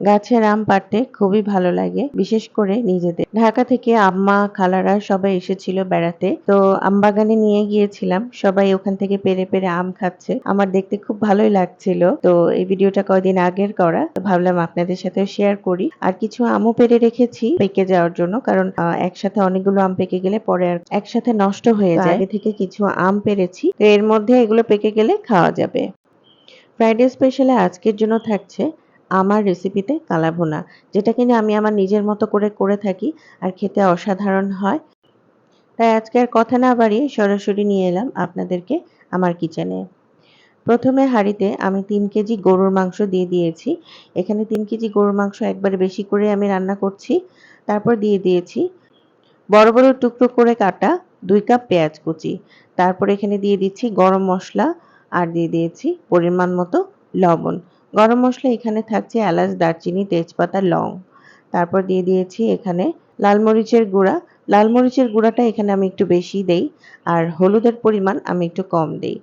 গাছের আম পাড়তে খুবই ভালো লাগে বিশেষ করে নিজেদের। ঢাকা থেকে আম্মা খালারা সবাই এসেছিল বেড়াতে। তো আম বাগানে নিয়ে গিয়েছিলাম সবাই ওখান থেকে পেরে পেরে আম খাচ্ছে। আমার দেখতে খুব ভালোই লাগছিল। তো এই ভিডিওটা কয়দিন আগের করা তো ভাবলাম আপনাদের সাথে শেয়ার করি। আর কিছু আমও পেরে রেখেছি পেকে যাওয়ার জন্য কারণ একসাথে অনেকগুলো আম পেকে গেলে পরে আর একসাথে নষ্ট হয়ে যায়। আগে থেকে কিছু আম পেরেছি। তো এর মধ্যে এগুলো পেকে গেলে খাওয়া যাবে। ফ্রাইডে স্পেশালে আজকের জন্য থাকছে। আমার রেসিপিতে কালাভুনা যেটা কিনা আমি আমার নিজের মতো করে করে থাকি আর খেতে অসাধারণ হয়। তাই আজকে আর কথা না বাড়িয়ে সরাসরি নিয়ে এলাম আপনাদেরকে আমার কিচেনে প্রথমে হাঁড়িতে আমি তিন কেজি গরুর মাংস দিয়ে দিয়েছি। এখানে তিন কেজি গরুর মাংস একবারে বেশি করে আমি রান্না করছি। তারপর দিয়ে দিয়েছি বড় বড় টুকরো করে কাটা দুই কাপ পেঁয়াজ কুচি। তারপর এখানে দিয়ে দিচ্ছি গরম মশলা আর দিয়ে দিয়েছি পরিমাণ মতো লবণ। গরম মশলা এখানে থাকছে এলাচ, দারচিনি, তেজপাতা, লং। তারপর দিয়ে দিয়েছি এখানে লাল মরিচের গুঁড়া। লাল মরিচের গুঁড়াটা এখানে আমি একটু বেশি দেই আর হলুদের পরিমাণ আমি একটু কম দেই।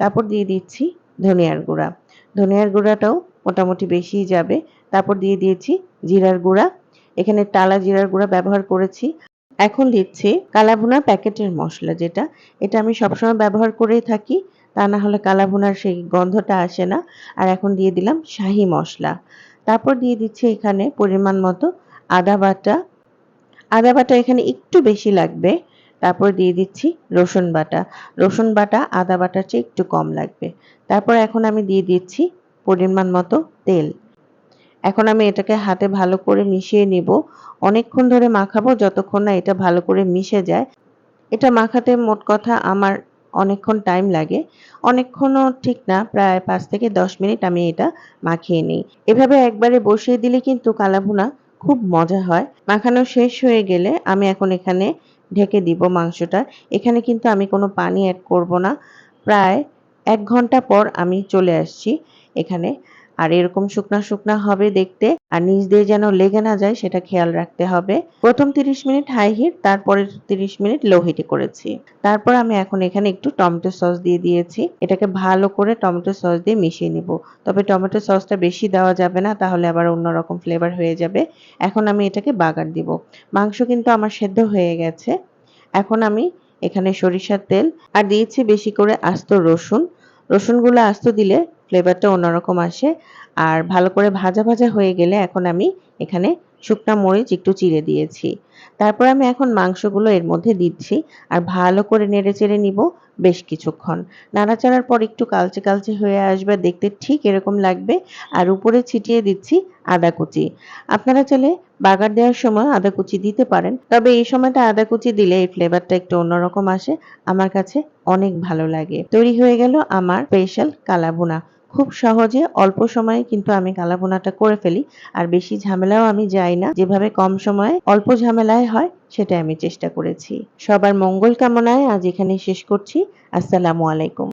তারপর দিয়ে দিচ্ছি ধনিয়ার গুঁড়া। ধনিয়ার গুঁড়াটাও মোটামুটি বেশিই যাবে। তারপর দিয়ে দিয়েছি জিরার গুঁড়া। এখানে টালা জিরার গুঁড়া ব্যবহার করেছি। এখন দিচ্ছি কালাভুনা প্যাকেটের মশলা যেটা, এটা আমি সবসময় ব্যবহার করেই থাকি, তা না হলে কালাভুনার সেই গন্ধটা আসে না। আর এখন দিয়ে দিলাম শাহি মশলা। তারপর দিয়ে দিচ্ছি এখানে পরিমাণ মতো আদা বাটা। আদা বাটা এখানে একটু বেশি লাগবে। তারপর দিয়ে দিচ্ছি রসুন বাটা। রসুন বাটা, আদা বাটার চেয়ে একটু কম লাগবে। তারপর এখন আমি দিয়ে দিচ্ছি পরিমাণ মতো তেল। এখন আমি এটাকে হাতে ভালো করে মিশিয়ে নিব। অনেকক্ষণ ধরে মাখাবো, যতক্ষণ না এটা ভালো করে মিশে যায়। এটা মাখাতে মোট কথা আমার অনেকক্ষণ টাইম লাগে। অনেকক্ষণও ঠিক না, প্রায় পাঁচ থেকে দশ মিনিট আমি এটা মাখিয়ে নিই। এভাবে একবারে বসিয়ে দিলে কিন্তু কালাভুনা খুব মজা হয়। মাখানো শেষ হয়ে গেলে আমি এখন এখানে ঢেকে দিব মাংসটা। এখানে কিন্তু আমি কোনো পানি অ্যাড করব না। প্রায় এক ঘণ্টা পর আমি চলে আসছি এখানে। আর এরকম শুকনা শুকনা হবে দেখতে, আর নিচ দিয়ে যেন লেগে না যায় সেটা খেয়াল রাখতে হবে। প্রথম তিরিশ মিনিট হাই হিট তারপরে তিরিশ মিনিট লো হিটে করেছি। তারপর আমি এখন এখানে একটু টমেটো সস দিয়ে দিয়েছি। এটাকে ভালো করে টমেটো সস দিয়ে মিশিয়ে নিব। তবে টমেটো সসটা বেশি দেওয়া যাবে না, তাহলে আবার অন্যরকম ফ্লেভার হয়ে যাবে। এখন আমি এটাকে বাগার দিব। মাংস কিন্তু আমার সেদ্ধ হয়ে গেছে। এখন আমি এখানে সরিষার তেল, আর দিয়েছি বেশি করে আস্ত রসুন। রসুনগুলো আস্ত দিলে ফ্লেভারটা অন্যরকম আসে। আর ভালো করে ভাজা ভাজা হয়ে গেলে এখন আমি এখানে শুকনা মরিচ একটু চিড়ে দিয়েছি। তারপর আমি এখন মাংসগুলো এর মধ্যে দিচ্ছি আর ভালো করে নেড়ে চেড়ে নিব বেশ কিছুক্ষণ। নাড়াচাড়ার পর একটু কালচে কালচে হয়ে আসবে, দেখতে ঠিক এরকম লাগবে। আর উপরে ছিটিয়ে দিচ্ছি আদা কুচি। আপনারা চাইলে বাগার দেওয়ার সময় আদা কুচি দিতে পারেন, তবে এই সময়টা আদা কুচি দিলে এই ফ্লেভারটা একটু অন্যরকম আসে। আমার কাছে অনেক ভালো লাগে। তৈরি হয়ে গেল আমার স্পেশাল কালাভুনা। খুব সহজে অল্প সময়ে কিন্তু আমি কালাবোনাটা করে ফেলি, আর বেশি ঝামেলাও আমি যাই না। যেভাবে কম সময়ে অল্প ঝামেলায় হয় সেটা আমি চেষ্টা করেছি। সবার মঙ্গল কামনায় আজ এখানে শেষ করছি। আসসালামু আলাইকুম।